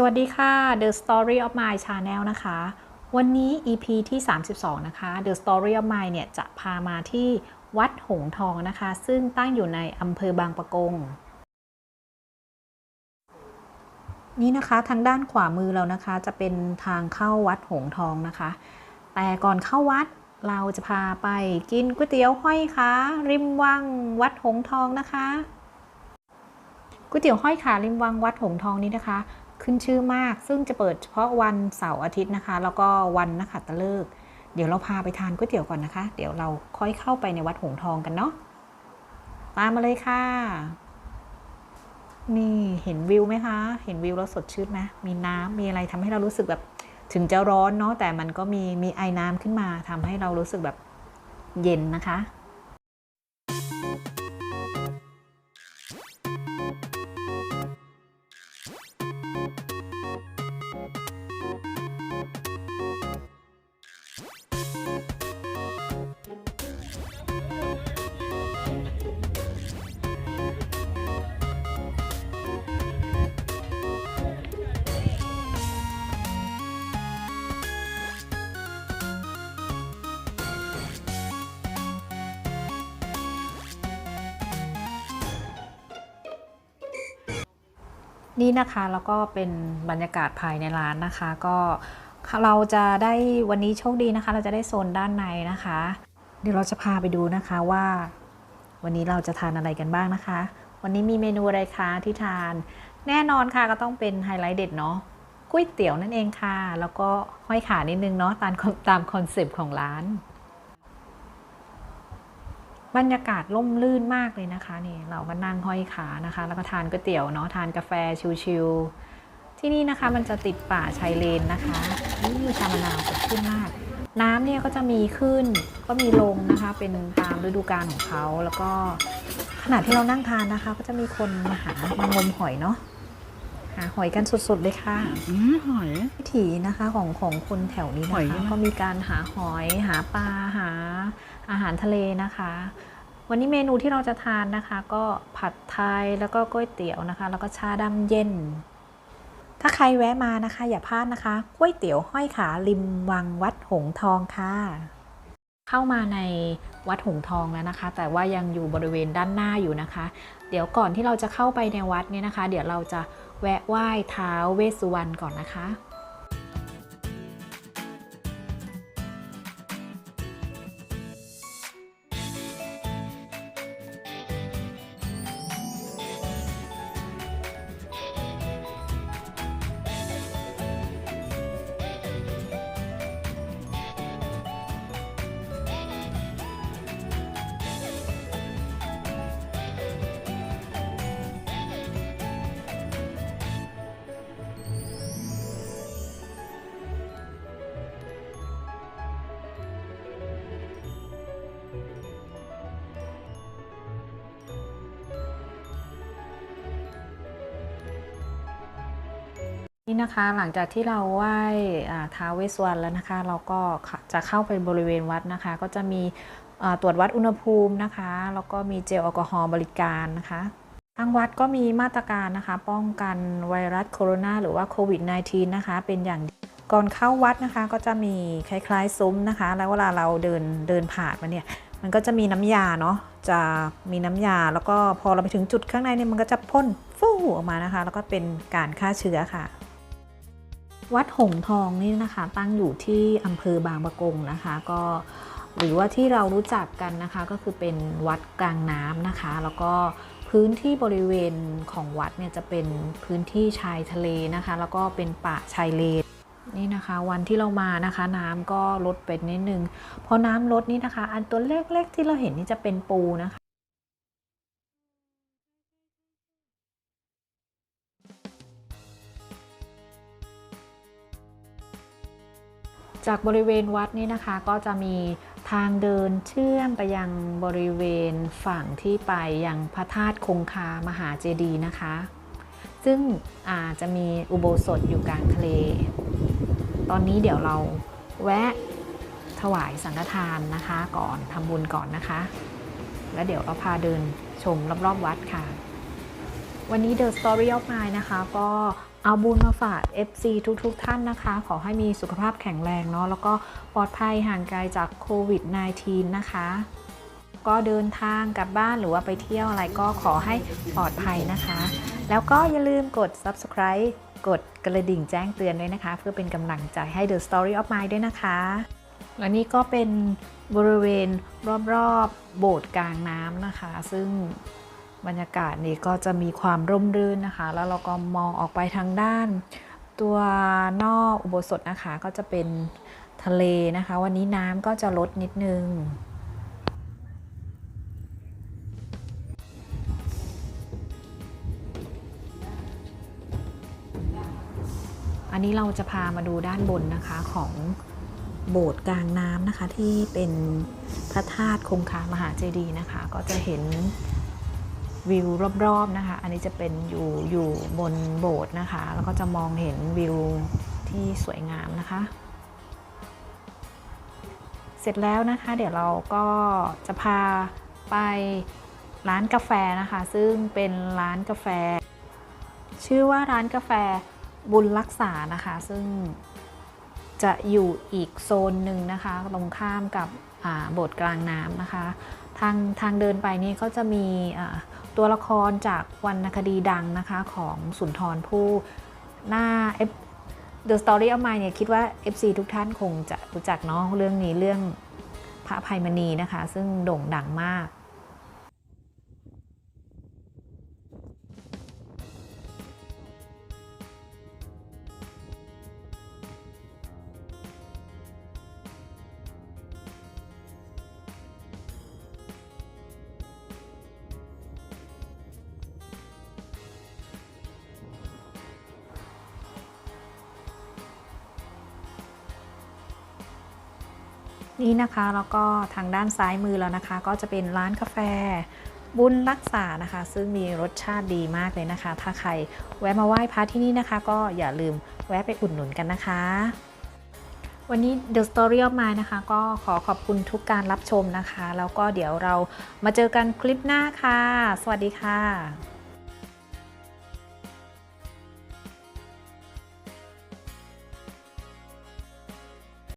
สวัสดีค่ะ The Story of My Channel นะคะ วันนี้ EP ที่ 32 นะคะ The Story of My เนี่ยจะพามาที่วัดหงทองนะคะ ซึ่งตั้งอยู่ในอำเภอบางปะกง นี่นะคะทางด้านขวามือเรานะคะ จะเป็นทางเข้าวัดหงทองนะคะ แต่ก่อนเข้าวัดเราจะพาไปกินก๋วยเตี๋ยวห้อยขาริมวังวัดหงทองนะคะก๋วยเตี๋ยวห้อยขาริมวังวัดหงทองนี้นะคะ ขึ้นชื่อมาก ซึ่งจะเปิดเฉพาะวันเสาร์อาทิตย์นะคะ แล้วก็วันนักขัตฤกษ์เดี๋ยวเราพาไปทานก๋วยเตี๋ยวก่อนนะคะ เดี๋ยวเราค่อยเข้าไปในวัดหงทองกันเนาะตามมาเลยค่ะ นี่เห็นวิวไหมคะ เห็นวิวแล้วสดชื่นไหมมีน้ำมีอะไรทำให้เรารู้สึกแบบถึงจะร้อนเนาะแต่มันก็มีมีไอ้น้ำขึ้นมาทำให้เรารู้สึกแบบเย็นนะคะ นี่นะคะแล้วก็เป็นบรรยากาศภายในร้านนะคะ ก็ เราจะได้วันนี้โชคดีนะคะ เราจะได้โซนด้านในนะคะ เดี๋ยวเราจะพาไปดูนะคะว่า วันนี้เราจะทานอะไรกันบ้างนะคะ วันนี้มีเมนูอะไรคะที่ทาน แน่นอนค่ะก็ต้องเป็นไฮไลท์เด็ดเนาะก๋วยเตี๋ยวนั่นเองค่ะ แล้วก็ห้อยขานิดนึงเนาะตามตามคอนเซปต์ของร้าน บรรยากาศร่มรื่นมากเลยนะคะนี่เราก็นั่งห้อยขานะคะ แล้วก็ทานก๋วยเตี๋ยวเนาะทานกาแฟชิลๆ ที่นี่นะคะมันจะติดป่าชายเลนนะคะนี่ชามะนาวสดชื่นมาก น้ำเนี่ยก็จะมีขึ้นก็มีลงนะคะ เป็นตามฤดูกาลของเขาแล้วก็ขณะที่เรานั่งทานนะคะ ก็จะมีคนมาหามางมหอยเนาะหาหอยกันสดๆเลยค่ะอืมหอยวิถีนะคะของของคนแถวนี้หอยนะใช่คะไหมก็มีการหาหอย หาปลาหาอาหารทะเลนะคะ วันนี้เมนูที่เราจะทานนะคะ ก็ผัดไทยแล้วก็ก๋วยเตี๋ยวนะคะ แล้วก็ชาดำเย็น ถ้าใครแวะมานะคะ อย่าพลาดนะคะก๋วยเตี๋ยวห้อยขาริมวังวัดหงทองค่ะ เข้ามาในวัดหงทองแล้วนะคะ แต่ว่ายังอยู่บริเวณด้านหน้าอยู่นะคะ เดี๋ยวก่อนที่เราจะเข้าไปในวัดเนี่ยนะคะ เดี๋ยวเราจะแวะไหว้เท้าเวสสุวรรณก่อนนะคะ นี่นะคะหลังจากที่เราไหว้ท้าวเวสวรรณแล้วนะคะ เราก็จะเข้าไปบริเวณวัดนะคะ ก็จะมีตรวจวัดอุณหภูมินะคะแล้วก็มีเจลแอลกอฮอล์บริการนะคะทางวัดก็มีมาตรการนะคะ ป้องกันไวรัสโคโรนาหรือว่าโควิด -19 นะคะ เป็นอย่างดีก่อนเข้าวัดนะคะ ก็จะมีคล้ายๆซุ้มนะคะ แล้วเวลาเราเดินเดินผ่านมาเนี่ยมันก็จะมีน้ำยาเนาะจะมีน้ำยาแล้วก็พอเราไปถึงจุดข้างในเนี่ยมันก็จะพ่นฟู่ออกมานะคะ แล้วก็เป็นการฆ่าเชื้อค่ะ วัดหงทองนี่นะคะ ตั้งอยู่ที่อำเภอบางปะกงนะคะ ก็หรือว่าที่เรารู้จักกันนะคะก็คือเป็นวัดกลางน้ำนะคะ แล้วก็พื้นที่บริเวณของวัดเนี่ยจะเป็นพื้นที่ชายทะเลนะคะ แล้วก็เป็นป่าชายเลนนี่นะคะ วันที่เรามานะคะ น้ำก็ลดไปนิดนึงพอน้ำลดนี่นะคะ อันตัวเล็กๆที่เราเห็นนี่จะเป็นปูนะคะ จากบริเวณวัดนี้นะคะก็จะมีทางเดินเชื่อมไปยังบริเวณฝั่งที่ไปยังพระธาตุคงคามหาเจดีย์นะคะ ซึ่งอาจจะมีอุโบสถอยู่กลางทะเล ตอนนี้เดี๋ยวเราแวะถวายสังฆทานนะคะก่อนทำบุญก่อนนะคะ แล้วเดี๋ยวเราพาเดินชมรอบๆวัดค่ะ วันนี้ The Story of Mine นะคะก็ เอาบุญมาฝาก FC ทุกๆทท่านนะคะ ขอให้มีสุขภาพแข็งแรงเนาะแล้วก็ปลอดภัยห่างไกลจากโควิด -19 นะคะ ก็เดินทางกลับบ้านหรือว่าไปเที่ยวอะไรก็ขอให้ปลอดภัยนะคะ แล้วก็อย่าลืมกด subscribe กดกระดิ่งแจ้งเตือนด้วยนะคะ เพื่อเป็นกำลังใจให้ The Story of Mine ด้วยนะคะ และนี่ก็เป็นบริเวณรอบๆโบสถ์กลางน้ำนะคะ ซึ่ง บรรยากาศนี้ก็จะมีความร่มรื่นนะคะ แล้วเราก็มองออกไปทางด้าน ตัวนอกอุโบสถนะคะก็จะเป็นทะเลนะคะ วันนี้น้ำก็จะลดนิดนึงอันนี้เราจะพามาดูด้านบนนะคะของโบสถ์กลางน้ำนะคะที่เป็นพระธาตุคงคามหาเจดีย์นะคะ ก็จะเห็น วิวรอบๆนะคะ อันนี้จะเป็นอยู่อยู่บนโบสถ์นะคะ แล้วก็จะมองเห็นวิวที่สวยงามนะคะ เสร็จแล้วนะคะ เดี๋ยวเราก็จะพาไปร้านกาแฟนะคะ ซึ่งเป็นร้านกาแฟ ชื่อว่าร้านกาแฟบุญรักษานะคะ ซึ่งจะอยู่อีกโซนหนึ่งนะคะ ตรงข้ามกับโบสถ์กลางน้ำนะคะ ทางทางเดินไปนี่ก็จะมีอ่า ตัวละครจากวรรณคดีดังนะคะของสุนทรภู่หน้า The Story of Mine เนี่ยคิดว่า FC ทุกท่านคงจะรู้จักเนาะเรื่องนี้เรื่องพระภัยมณีนะคะ ซึ่งโด่งดังมาก นี่นะคะแล้วก็ทางด้านซ้ายมือแล้วนะคะ ก็จะเป็นร้านกาแฟบุญรักษานะคะ ซึ่งมีรสชาติดีมากเลยนะคะ ถ้าใครแวะมาไหว้พระที่นี่นะคะ ก็อย่าลืมแวะไปอุดหนุนกันนะคะ วันนี้ The Story of Mine นะคะ ก็ขอขอบคุณทุกการรับชมนะคะ แล้วก็เดี๋ยวเรามาเจอกันคลิปหน้าค่ะ สวัสดีค่ะ